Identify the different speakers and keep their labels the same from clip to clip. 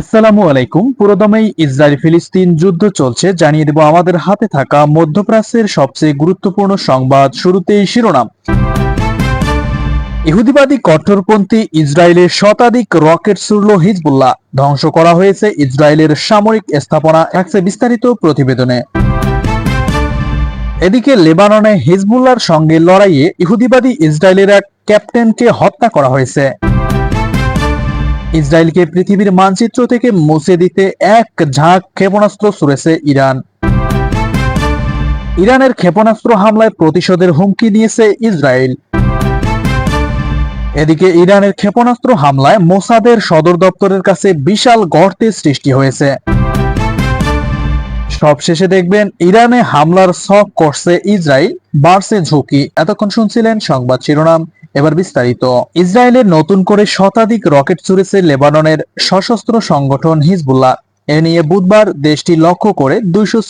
Speaker 1: আসসালামু আলাইকুম। পুরোদমেই ইসরায়েল ফিলিস্তিন যুদ্ধ চলছে। জানিয়ে দেব আমাদের হাতে থাকা মধ্যপ্রাচ্যের সবচেয়ে গুরুত্বপূর্ণ সংবাদ শুরুতেই শিরোনাম। ইহুদিবাদী কট্টরপন্থী ইসরায়েলের শতাধিক রকেট ছুড়ল হিজবুল্লাহ। ধ্বংস করা হয়েছে ইসরায়েলের সামরিক স্থাপনা একসে বিস্তারিত প্রতিবেদনে। এদিকে লেবাননে হিজবুল্লাহর সঙ্গে লড়াইয়ে ইহুদিবাদী ইসরায়েলের এক ক্যাপ্টেনকে হত্যা করা হয়েছে। ইসরায়েলকে পৃথিবীর মানচিত্র থেকে মুছে দিতে এক ঝাঁক ক্ষেপণাস্ত্র ছুড়েছে ইরান। ইরানের ক্ষেপণাস্ত্র হামলায় প্রতিশোধের হুমকি দিয়েছে ইসরায়েল। এদিকে ইরানের ক্ষেপণাস্ত্র হামলায় মোসাদের সদর দপ্তরের কাছে বিশাল গর্তের সৃষ্টি হয়েছে। সবশেষে দেখবেন ইরানে হামলার শখ করছে ইসরায়েল। বাড়ছে ঝুঁকি। এতক্ষণ শুনছিলেন সংবাদ শিরোনাম। এবার বিস্তারিত। ইসরায়েলের নতুন করে শতাধিক রকেট ছুড়েছে লেবাননের সশস্ত্র সংগঠন হিজবুল্লাহ। এ নিয়ে বুধবার দেশটি লক্ষ্য করে দুইশো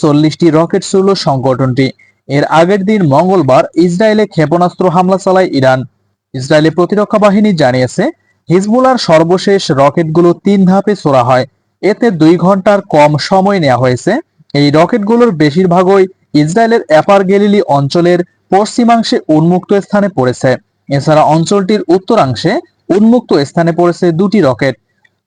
Speaker 1: রকেট ছুড়ল সংগঠনটি। এর আগের দিন মঙ্গলবার ইসরায়েলে ক্ষেপণাস্ত্র হামলা চালায় ইরান। ইসরায়েলের প্রতিরক্ষা বাহিনী জানিয়েছে হিজবুলার সর্বশেষ রকেটগুলো তিন ধাপে ছোড়া হয়। এতে দুই ঘণ্টার কম সময় নেওয়া হয়েছে। এই রকেটগুলোর বেশিরভাগই ইসরায়েলের অ্যাপার গেলিলি অঞ্চলের পশ্চিমাংশে উন্মুক্ত স্থানে পড়েছে। এছাড়া অঞ্চলটির উত্তরাংশে উন্মুক্ত স্থানে পড়েছে দুটি রকেট।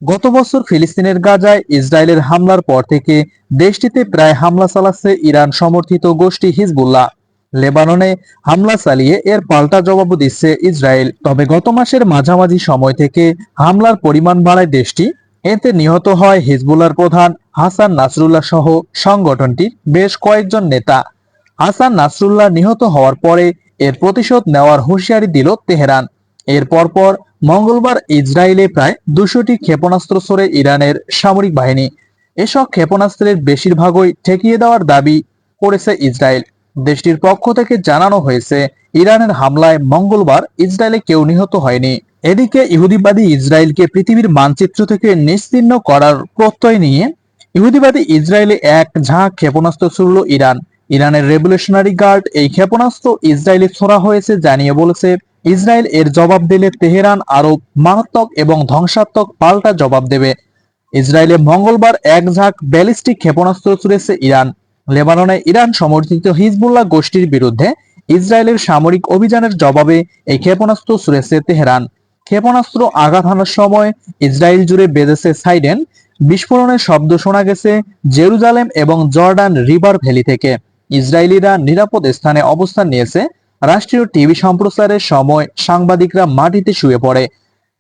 Speaker 1: গত বছর ফিলিস্তিনের গাজায় ইসরায়েলের হামলার পর থেকে দেশটিতে প্রায় হামলা চালাচ্ছে ইরান সমর্থিত গোষ্ঠী হিজবুল্লাহ। লেবাননে হামলা চালিয়ে এর পাল্টা জবাব দিচ্ছে ইসরায়েল। তবে গত মাসের মাঝামাঝি সময় থেকে হামলার পরিমাণ বাড়ায় দেশটি। এতে নিহত হয় হিজবুল্লাহর প্রধান হাসান নাসরুল্লাহ সহ সংগঠনটির বেশ কয়েকজন নেতা। হাসান নাসরুল্লাহ নিহত হওয়ার পরে এর প্রতিশোধ নেওয়ার হুঁশিয়ারি দিল তেহরান। এর পরপর মঙ্গলবার ইসরায়েলে প্রায় দুশোটি ক্ষেপণাস্ত্র ছোড়ে ইরানের সামরিক বাহিনী। এসব ক্ষেপণাস্ত্রের বেশিরভাগই ঠেকিয়ে দেওয়ার দাবি করেছে ইসরায়েল। দেশটির পক্ষ থেকে জানানো হয়েছে, ইরানের হামলায় মঙ্গলবার ইসরায়েলে কেউ নিহত হয়নি। এদিকে ইহুদিবাদী ইসরায়েলকে পৃথিবীর মানচিত্র থেকে নিশ্চিহ্ন করার প্রত্যয় নিয়ে ইহুদিবাদী ইসরায়েলে এক ঝাঁক ক্ষেপণাস্ত্র ছুড়ল ইরান। ইরানের রেভলিউশনারি গার্ড এই ক্ষেপণাস্ত্র ইসরায়েলে ছোড়া হয়েছে জানিয়ে বলেছে, ইসরায়েল এর জবাব দিলে তেহরান আরও মারাত্মক এবং ধ্বংসাত্মক পাল্টা জবাব দেবে। ইসরায়েলে মঙ্গলবার এক ঝাঁক ব্যালিস্টিক ক্ষেপণাস্ত্র ছুড়েছে ইরান। লেবাননে ইরান সমর্থিত হিজবুল্লাহ গোষ্ঠীর বিরুদ্ধে ইসরায়েলের সামরিক অভিযানের জবাবে এই ক্ষেপণাস্ত্র ছুড়েছে তেহরান। ক্ষেপণাস্ত্র আঘাত হানার সময় ইসরায়েল জুড়ে বেজেছে সাইডেন বিস্ফোরণের শব্দ শোনা গেছে জেরুজালেম এবং জর্ডান রিভার ভ্যালি থেকে। ইসরায়েলিরা নিরাপদ স্থানে অবস্থান নিয়েছে। রাষ্ট্রীয় টিভি সম্প্রচারের সময় সাংবাদিকরা মাটিতে শুয়ে পড়ে।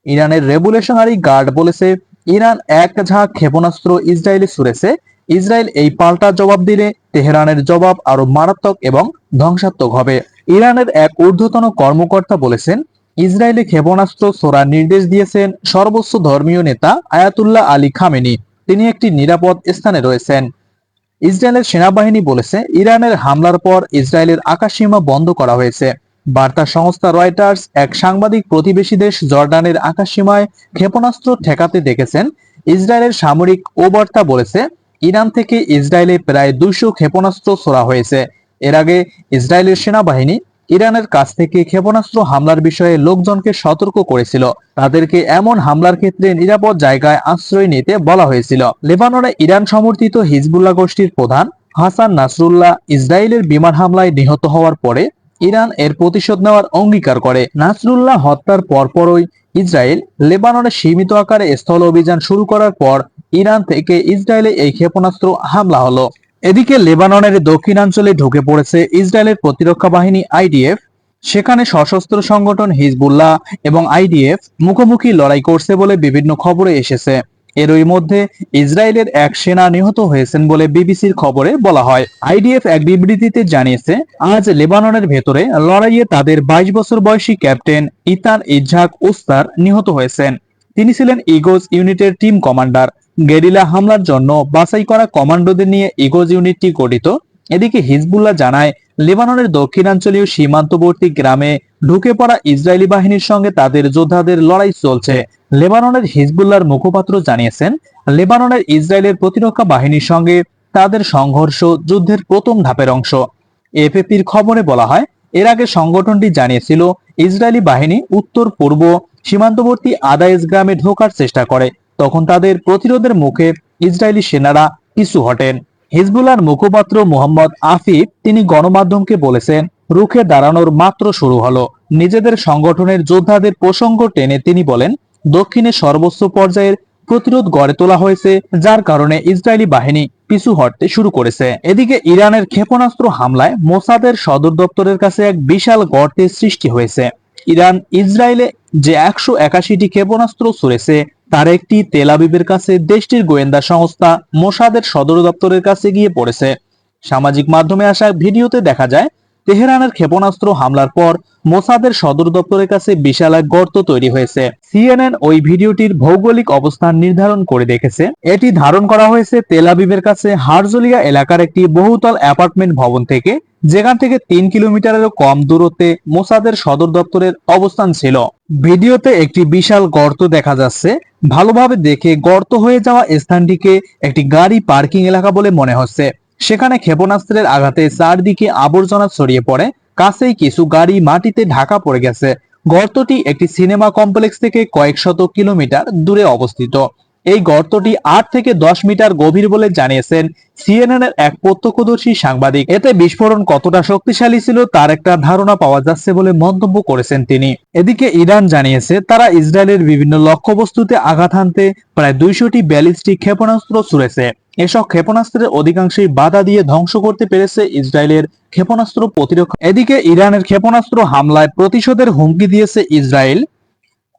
Speaker 1: ইরানের রেভুলেশনারি গার্ড বলেছে, ইরান এক ঝাঁক ক্ষেপণাস্ত্র ইসরায়েলে ছুড়েছে। ইসরায়েল এই পাল্টা জবাব দিলে তেহরানের জবাব আরও মারাত্মক এবং ধ্বংসাত্মক হবে। ইরানের এক ঊর্ধ্বতন কর্মকর্তা বলেছেন, ইসরায়েলে ক্ষেপণাস্ত্র ছোড়ার নির্দেশ দিয়েছেন সর্বোচ্চ ধর্মীয় নেতা আয়াতুল্লাহ আলী খামেনি। তিনি একটি নিরাপদ স্থানে রয়েছেন। ইসরায়েলের সেনাবাহিনী বলেছে, ইরানের হামলার পর ইসরায়েলের আকাশসীমা বন্ধ করা হয়েছে। বার্তা সংস্থা রয়টার্স এক সাংবাদিক প্রতিবেশী দেশ জর্ডানের আকাশসীমায় ক্ষেপণাস্ত্র ঠেকাতে দেখেছেন। ইসরায়েলের সামরিক ও বার্তা বলেছে, ইরান থেকে ইসরায়েলে প্রায় দুইশো ক্ষেপণাস্ত্র ছোড়া হয়েছে। এর আগে ইসরায়েলের সেনাবাহিনী ইরানের কাছ থেকে ক্ষেপণাস্ত্র হামলার বিষয়ে লোকজনকে সতর্ক করেছিল। তাদেরকে এমন হামলার ক্ষেত্রে নিরাপদ জায়গায় আশ্রয় নিতে বলা হয়েছিল। লেবাননে ইরান সমর্থিত হিজবুল্লাহ গোষ্ঠীর প্রধান হাসান নাসরুল্লাহ ইসরায়েলের বিমান হামলায় নিহত হওয়ার পরে ইরান এর প্রতিশোধ নেওয়ার অঙ্গীকার করে। নাসরুল্লাহ হত্যার পরপরই ইসরায়েল লেবাননে সীমিত আকারে স্থল অভিযান শুরু করার পর ইরান থেকে ইসরায়েলে এই ক্ষেপণাস্ত্র হামলা হলো। এদিকে লেবাননের দক্ষিণাঞ্চলে ঢুকে পড়েছে ইসরায়েলের প্রতিরক্ষা বাহিনী আইডিএফ। সেখানে সশস্ত্র সংগঠন হিজবুল্লাহ এবং আইডিএফ মুখোমুখি লড়াই করছে বলে বিভিন্ন খবরে এসেছে। এরই মধ্যে ইসরায়েলের এক সেনা নিহত হয়েছেন বলে বিবিসির খবরে বলা হয়। আইডিএফ এক বিবৃতিতে জানিয়েছে, আজ লেবাননের ভেতরে লড়াইয়ে তাদের বাইশ বছর বয়সী ক্যাপ্টেন ইতান ইজাক উস্তার নিহত হয়েছেন। তিনি ছিলেন ইগোজ ইউনিটের টিম কমান্ডার। গেরিলা হামলার জন্য বাছাই করা কমান্ডোদের নিয়ে ইগোজ ইউনিটটি গঠিত। এদিকে হিজবুল্লাহ জানায়, লেবাননের দক্ষিণাঞ্চলীয় সীমান্তবর্তী গ্রামে ঢুকে পড়া ইসরায়েলি বাহিনীর সঙ্গে তাদের যোদ্ধাদের লড়াই চলছে। লেবাননের হিজবুল্লাহর মুখপাত্র জানিয়েছেন, লেবাননের ইসরায়েলের প্রতিরক্ষা বাহিনীর সঙ্গে তাদের সংঘর্ষ যুদ্ধের প্রথম ধাপের অংশ। এফএপির খবরে বলা হয়, এর আগে সংগঠনটি জানিয়েছিল, ইসরায়েলি বাহিনী উত্তর পূর্ব সীমান্তবর্তী আদায়েস গ্রামে ঢোকার চেষ্টা করে। তখন তাদের প্রতিরোধের মুখে ইসরায়েলি সেনারা পিছু হটেন হিজবুল্লাহর মুখপাত্র মোহাম্মদ আফিফ তিনি গণমাধ্যমকে বলেছেন, রুখে দাঁড়ানোর মাত্র শুরু হলো। নিজেদের সংগঠনের যোদ্ধাদের প্রসঙ্গ টেনে তিনি বলেন, দক্ষিণে সর্বোচ্চ পর্যায়ের প্রতিরোধ গড়ে তোলা হয়েছে, যার কারণে ইসরায়েলি বাহিনী পিছু হটতে শুরু করেছে। এদিকে ইরানের ক্ষেপণাস্ত্র হামলায় মোসাদের সদর দপ্তরের কাছে এক বিশাল গর্তের সৃষ্টি হয়েছে। ইরান, ইসরায়েলে যে একশো একাশিটি ক্ষেপণাস্ত্র ছুড়েছে, তার একটি তেল আবিবের কাছে দেশটির গোয়েন্দা সংস্থা মোসাদের সদর দপ্তরের কাছে গিয়ে পড়েছে। সামাজিক মাধ্যমে আসা ভিডিওতে দেখা যায় তেহরানের ক্ষেপণাস্ত্র হামলার পর মোসাদের সদর দপ্তরের কাছে বিশাল এক গর্ত তৈরি হয়েছে। সিএনএন ওই ভিডিওটির ভৌগোলিক অবস্থান নির্ধারণ করে দেখেছে। এটি ধারণ করা হয়েছে তেল আবিবের কাছে হারজলিয়া এলাকার একটি বহুতল অ্যাপার্টমেন্ট ভবন থেকে, যেখান থেকে তিন কিলোমিটারেরও কম দূরত্বে মোসাদের সদর দপ্তরের অবস্থান ছিল। ভিডিওতে একটি বিশাল গর্ত দেখা যাচ্ছে। ভালোভাবে দেখে গর্ত হয়ে যাওয়া স্থানটিকে একটি গাড়ি পার্কিং এলাকা বলে মনে হচ্ছে। সেখানে ক্ষেপণাস্ত্রের আঘাতে চারদিকে আবর্জনা ছড়িয়ে পড়ে, কাছেই কিছু গাড়ি মাটিতে ঢাকা পড়ে গেছে। গর্তটি একটি সিনেমা কমপ্লেক্স থেকে কয়েক শত কিলোমিটার দূরে অবস্থিত। এই গর্তটি আট থেকে দশ মিটার গভীর বলে জানিয়েছেন সিএনএন এর এক প্রত্যক্ষদর্শী সাংবাদিক। এতে বিস্ফোরণ কতটা শক্তিশালী ছিল তার একটা ধারণা পাওয়া যাচ্ছে বলে মন্তব্য করেছেন তিনি। এদিকে ইরান জানিয়েছে, তারা ইসরায়েলের বিভিন্ন লক্ষ্যবস্তুতে আঘাত হানতে প্রায় দুইশোটি ব্যালিস্টিক ক্ষেপণাস্ত্র ছুড়েছে। এসব ক্ষেপণাস্ত্রের অধিকাংশই বাধা দিয়ে ধ্বংস করতে পেরেছে ইসরায়েলের ক্ষেপণাস্ত্র প্রতিরক্ষা। এদিকে ইরানের ক্ষেপণাস্ত্র হামলায় প্রতিশোধের হুমকি দিয়েছে ইসরায়েল।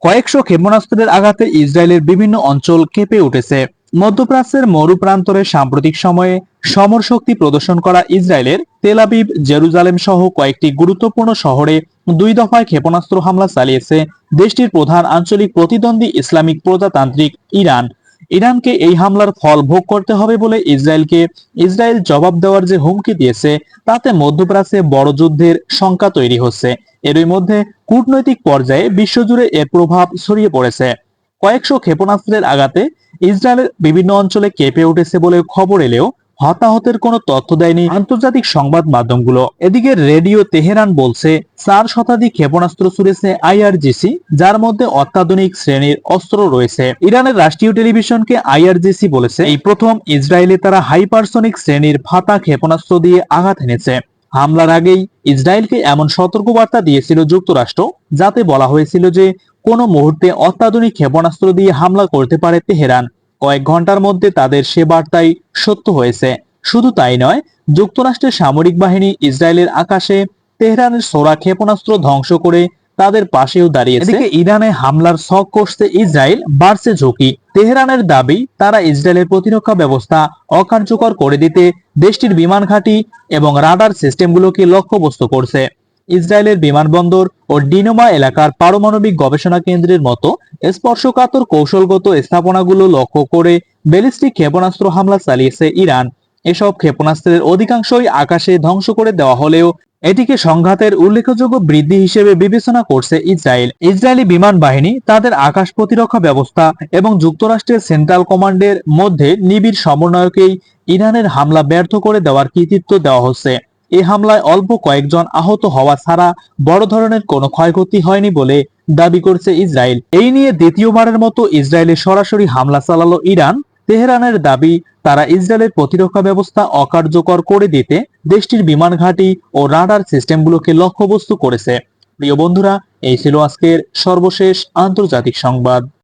Speaker 1: কয়েকশো ক্ষেপণাস্ত্রের আঘাতে ইসরায়েলের বিভিন্ন অঞ্চল কেঁপে উঠেছে। মধ্যপ্রাচ্যের মরু প্রান্তরে সাম্প্রতিক সময়ে সমর শক্তি প্রদর্শন করা ইসরায়েলের তেল আবিব, জেরুজালেম সহ কয়েকটি গুরুত্বপূর্ণ শহরে দুই দফায় ক্ষেপণাস্ত্র হামলা চালিয়েছে দেশটির প্রধান আঞ্চলিক প্রতিদ্বন্দ্বী ইসলামিক প্রজাতান্ত্রিক ইরান। ইরানকে এই হামলার ফল ভোগ করতে হবে বলে ইসরায়েলকে ইসরায়েল জবাব দেওয়ার যে হুমকি দিয়েছে, তাতে মধ্যপ্রাচ্যে বড় যুদ্ধের শঙ্কা তৈরি হচ্ছে। এরই মধ্যে কূটনৈতিক পর্যায়ে বিশ্বজুড়ে এর প্রভাব ছড়িয়ে পড়েছে। কয়েকশো ক্ষেপণাস্ত্রের আঘাতে ইসরায়েলের বিভিন্ন অঞ্চলে কেঁপে উঠেছে বলে খবর এলেও হতাহতের কোনো তথ্য দেয়নি আন্তর্জাতিক সংবাদ মাধ্যমগুলো। এদিকে রেডিও তেহরান বলছে, চার শতাধিক ক্ষেপণাস্ত্র ছুড়েছে আইআরজিসি, যার মধ্যে অত্যাধুনিক শ্রেণির অস্ত্র রয়েছে। ইরানের রাষ্ট্রীয় টেলিভিশনকে আইআরজিসি বলেছে, এই প্রথম ইসরায়েলে তারা হাইপারসনিক শ্রেণির ফাতা ক্ষেপণাস্ত্র দিয়ে আঘাত এনেছে। হামলার আগেই ইসরায়েলকে এমন সতর্কবার্তা দিয়েছিল যুক্তরাষ্ট্র, যাতে বলা হয়েছিল যে কোনো মুহূর্তে অত্যাধুনিক ক্ষেপণাস্ত্র দিয়ে হামলা করতে পারে তেহরান। কয়েক ঘণ্টার মধ্যে তাদের সে বার্তাই সত্য হয়েছে। শুধু তাই নয়, যুক্তরাষ্ট্রের সামরিক বাহিনী ইসরায়েলের আকাশে তেহরানের সোরা ক্ষেপণাস্ত্র ধ্বংস করে তাদের পাশেও এদিকে ইরানে হামলার শখ করছে ইসরায়েল, বাড়ছে ঝুঁকি। তেহরানের দাবি, তারা ইসরায়েলের প্রতিরক্ষা ব্যবস্থা অকার্যকর করে দিতে দেশটির বিমান ঘাঁটি এবং রাডার সিস্টেমগুলোকে লক্ষ্যবস্তু করছে। ইসরায়েলের বিমানবন্দর ও ডিনোমা এলাকার পারমাণবিক গবেষণা কেন্দ্রের মতো স্পর্শকাতর কৌশলগত স্থাপনাগুলো লক্ষ্য করে ব্যালিস্টিক ক্ষেপণাস্ত্র হামলা চালিয়েছে ইরান। এসব ক্ষেপণাস্ত্রের অধিকাংশই আকাশে ধ্বংস করে দেওয়া হলেও এটিকে সংঘাতের উল্লেখযোগ্য বৃদ্ধি হিসেবে বিবেচনা করছে ইসরায়েল। ইসরায়েলি বিমান বাহিনী তাদের আকাশ প্রতিরক্ষা ব্যবস্থা এবং যুক্তরাষ্ট্রের সেন্ট্রাল কমান্ডের মধ্যে নিবিড় সমন্বয়কেই ইরানের হামলা ব্যর্থ করে দেওয়ার কৃতিত্ব দেওয়া হচ্ছে। এই হামলায় অল্প কয়েকজন আহত হওয়া ছাড়া বড় ধরনের কোনো ক্ষয়ক্ষতি হয়নি বলে দাবি করছে ইসরায়েল। এই নিয়ে দ্বিতীয়বারের মতো ইসরায়েলে সরাসরি হামলা চালালো ইরান। তেহরানের দাবি, তারা ইসরায়েলের প্রতিরক্ষা ব্যবস্থা অকার্যকর করে দিতে দেশটির বিমান ঘাঁটি ও রাডার সিস্টেমগুলোকে লক্ষ্যবস্তু করেছে। প্রিয় বন্ধুরা, এই ছিল আজকের সর্বশেষ আন্তর্জাতিক সংবাদ।